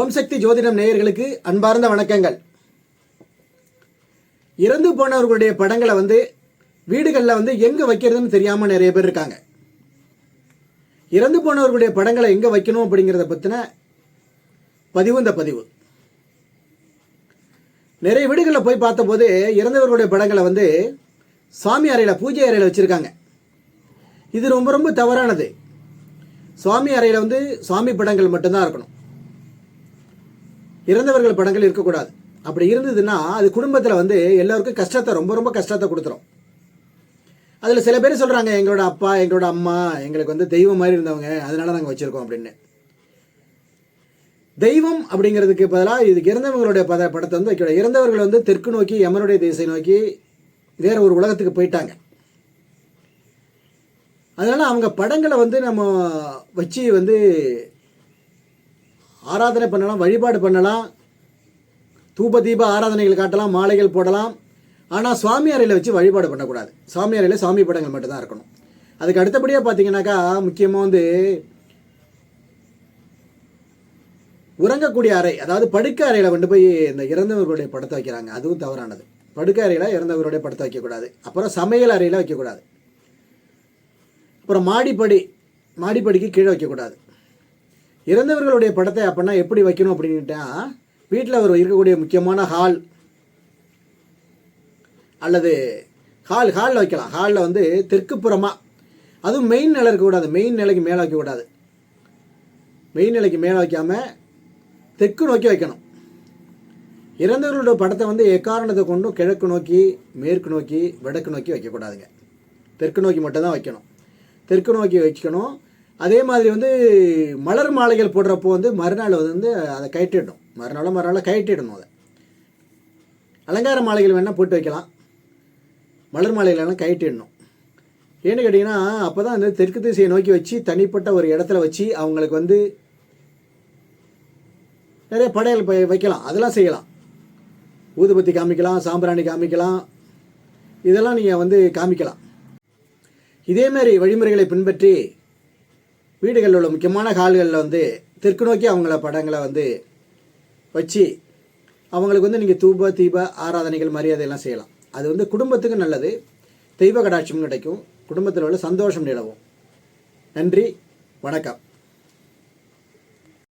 ஓம் சக்தி ஜோதிடம் நேயர்களுக்கு அன்பார்ந்த வணக்கங்கள். இறந்து போனவர்களுடைய படங்களை வந்து வீடுகளில் வந்து எங்கே வைக்கிறதுன்னு தெரியாமல் நிறைய பேர் இருக்காங்க. இறந்து போனவர்களுடைய படங்களை எங்கே வைக்கணும் அப்படிங்கிறத பற்றின பதிவு இந்த பதிவு. நிறைய வீடுகளில் போய் பார்த்தபோது இறந்தவர்களுடைய படங்களை வந்து சுவாமி அறையில் பூஜை அறையில் வச்சுருக்காங்க. இது ரொம்ப ரொம்ப தவறானது. சுவாமி அறையில் வந்து சுவாமி படங்கள் மட்டும்தான் இருக்கணும். இறந்தவர்கள் படங்கள் இருக்கக்கூடாது. அப்படி இருந்ததுன்னா அது குடும்பத்தில் வந்து எல்லோருக்கும் கஷ்டத்தை ரொம்ப ரொம்ப கஷ்டத்தை கொடுத்துரும். அதில் சில பேர் சொல்கிறாங்க எங்களோட அப்பா எங்களோட அம்மா எங்களுக்கு வந்து தெய்வம் மாதிரி இருந்தவங்க அதனால நாங்கள் வச்சுருக்கோம் அப்படின்னு. தெய்வம் அப்படிங்கிறதுக்கு பதிலாக இதுக்கு இறந்தவங்களுடைய பத படத்தை வந்து வைக்கணும் இறந்தவர்கள் வந்து தெற்கு நோக்கி யமனுடைய திசை நோக்கி வேற ஒரு உலகத்துக்கு போயிட்டாங்க. அதனால் அவங்க படங்களை வந்து நம்ம வச்சு வந்து ஆராதனை பண்ணலாம் வழிபாடு பண்ணலாம் தூப தீப ஆராதனைகள் காட்டலாம் மாலைகள் போடலாம். ஆனால் சுவாமி அறையில் வச்சு வழிபாடு பண்ணக்கூடாது. சுவாமி அறையில் சாமி படங்கள் மட்டும்தான் இருக்கணும். அதுக்கு அடுத்தபடியாக பார்த்தீங்கன்னாக்கா முக்கியமாக வந்து உறங்கக்கூடிய அறை அதாவது படுக்க அறையில் கொண்டு போய் இந்த இறந்தவர்களுடைய படத்தை வைக்கிறாங்க. அதுவும் தவறானது. படுக்க அறையில் இறந்தவர்களுடைய படத்தை வைக்கக்கூடாது. அப்புறம் சமையல் அறையில் வைக்கக்கூடாது. அப்புறம் மாடிப்படி மாடிப்படிக்கு கீழே வைக்கக்கூடாது. இறந்தவர்களுடைய படத்தை அப்படின்னா எப்படி வைக்கணும் அப்படின்ட்டா வீட்டில் அவர் இருக்கக்கூடிய முக்கியமான ஹால் அல்லது ஹால் ஹாலில் வைக்கலாம். ஹாலில் வந்து தெற்குப்புறமாக அதுவும் மெயின் நிலை இருக்கக்கூடாது மெயின் நிலைக்கு மேலே வைக்கக்கூடாது மெயின் நிலைக்கு மேலே வைக்காமல் தெற்கு நோக்கி வைக்கணும். இறந்தவர்களுடைய படத்தை வந்து எக்காரணத்தை கொண்டும் கிழக்கு நோக்கி மேற்கு நோக்கி வடக்கு நோக்கி வைக்கக்கூடாதுங்க. தெற்கு நோக்கி மட்டும்தான் வைக்கணும். தெற்கு நோக்கி வைக்கணும். அதே மாதிரி வந்து மலர் மாலைகள் போடுறப்போ வந்து மறுநாள் வந்து அதை கயிட்டிடணும் மறுநாளும் மறுநாள் கயிட்டிடணும் அதை. அலங்கார மாலைகள் வேணால் போட்டு வைக்கலாம். மலர் மாலைகளெல்லாம் கயிட்டிடணும் ஏன்னு கேட்டிங்கன்னா அப்போ தான் அந்த தெற்கு திசையை நோக்கி வச்சு தனிப்பட்ட ஒரு இடத்துல வச்சு அவங்களுக்கு வந்து நிறைய படையல் ப- வைக்கலாம். அதெல்லாம் செய்யலாம். ஊதுபத்தி காமிக்கலாம் சாம்பிராணி காமிக்கலாம். இதெல்லாம் நீங்கள் வந்து காமிக்கலாம். இதே மாதிரி வழிமுறைகளை பின்பற்றி வீடுகளில் உள்ள முக்கியமான ஹால்களில் வந்து தெற்கு நோக்கி அவங்கள படங்களை வந்து வச்சு அவங்களுக்கு வந்து நீங்கள் தூப தீப ஆராதனைகள் மரியாதையெல்லாம் செய்யலாம். அது வந்து குடும்பத்துக்கு நல்லது. தெய்வ கடாட்சியும் கிடைக்கும். குடும்பத்தில் உள்ள சந்தோஷம் நிலவும். நன்றி. வணக்கம்.